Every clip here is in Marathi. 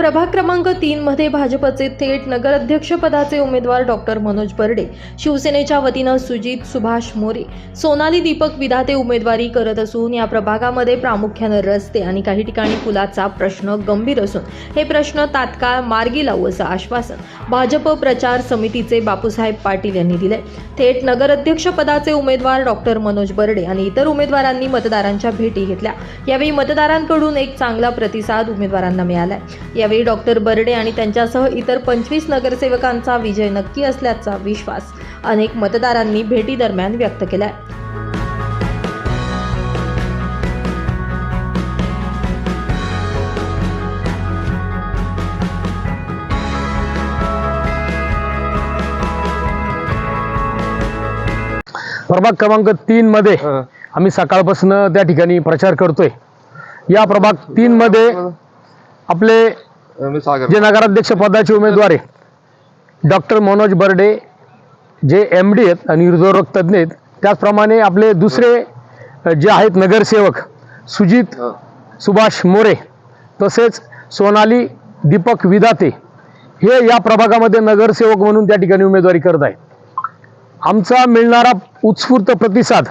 प्रभाग क्रमांक तीन मध्ये भाजपचे थेट नगराध्यक्षपदाचे उमेदवार डॉक्टर मनोज बर्डे शिवसेनेच्या वतीनं सुजित सुभाष मोरे सोनाली दीपक विधाते उमेदवारी करत असून या प्रभागामध्ये प्रामुख्यानं रस्ते आणि काही ठिकाणी पुलाचा प्रश्न गंभीर असून हे प्रश्न तात्काळ मार्गी लावू असं आश्वासन भाजप प्रचार समितीचे बापूसाहेब पाटील यांनी दिले थेट नगराध्यक्षपदाचे उमेदवार डॉक्टर मनोज बर्डे आणि इतर उमेदवारांनी मतदारांच्या भेटी घेतल्या. यावेळी मतदारांकडून एक चांगला प्रतिसाद उमेदवारांना मिळालाय. यावेळी डॉक्टर बर्डे आणि त्यांच्यासह इतर पंचवीस नगरसेवकांचा विजय नक्की असल्याचा विश्वास अनेक मतदारांनी भेटी दरम्यान व्यक्त केलाय. प्रभाग क्रमांक तीन मध्ये आम्ही सकाळपासून त्या ठिकाणी प्रचार करतोय. या प्रभाग तीन मध्ये आपले मी सागर. जे नगराध्यक्ष पदाचे उमेदवार आहे. डॉक्टर मनोज बर्डे जे एम डी आहेत आणि हृदयरोग तज्ज्ञ आहेत त्याचप्रमाणे आपले दुसरे जे आहेत नगरसेवक सुजित. सुभाष मोरे तसेच सोनाली दीपक विदाते हे या प्रभागामध्ये नगरसेवक म्हणून त्या ठिकाणी उमेदवारी करत आहेत. आमचा मिळणारा उत्स्फूर्त प्रतिसाद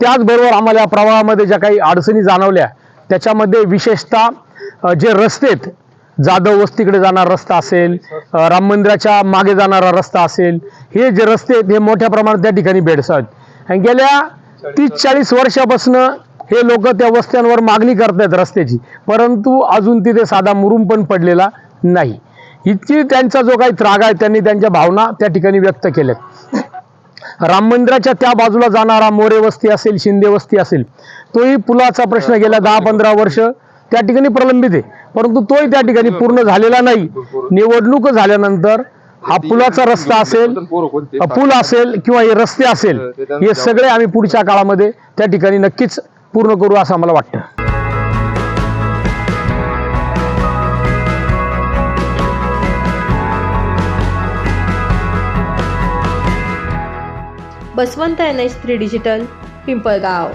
त्याचबरोबर आम्हाला या प्रवाहामध्ये ज्या काही अडचणी जाणवल्या त्याच्यामध्ये विशेषतः जे रस्ते आहेत जाधव वस्तीकडे जाणारा रस्ता असेल राम मंदिराच्या मागे जाणारा रस्ता असेल हे जे रस्ते आहेत हे मोठ्या प्रमाणात त्या ठिकाणी भेडसावत. आणि गेल्या तीस चाळीस वर्षापासून हे लोक त्या वस्त्यांवर मागणी करतायत रस्त्याची. परंतु अजून तिथे साधा मुरुम पण पडलेला नाही. इतकी त्यांचा जो काही त्राग आहे त्यांनी त्यांच्या भावना त्या ठिकाणी व्यक्त केल्यात. राम मंदिराच्या त्या बाजूला जाणारा मोरे वस्ती असेल शिंदे वस्ती असेल तोही पुलाचा प्रश्न गेल्या दहा पंधरा वर्ष त्या ठिकाणी प्रलंबित आहे. परंतु तोही त्या ठिकाणी पूर्ण झालेला नाही. निवडणूक झाल्यानंतर हा पुलाचा रस्ता असेल पूल असेल किंवा हे रस्ते असेल हे सगळे आम्ही पुढच्या काळामध्ये त्या ठिकाणी नक्कीच पूर्ण करू असं आम्हाला वाटतं. Basavant N H three digital Pimpalgaon.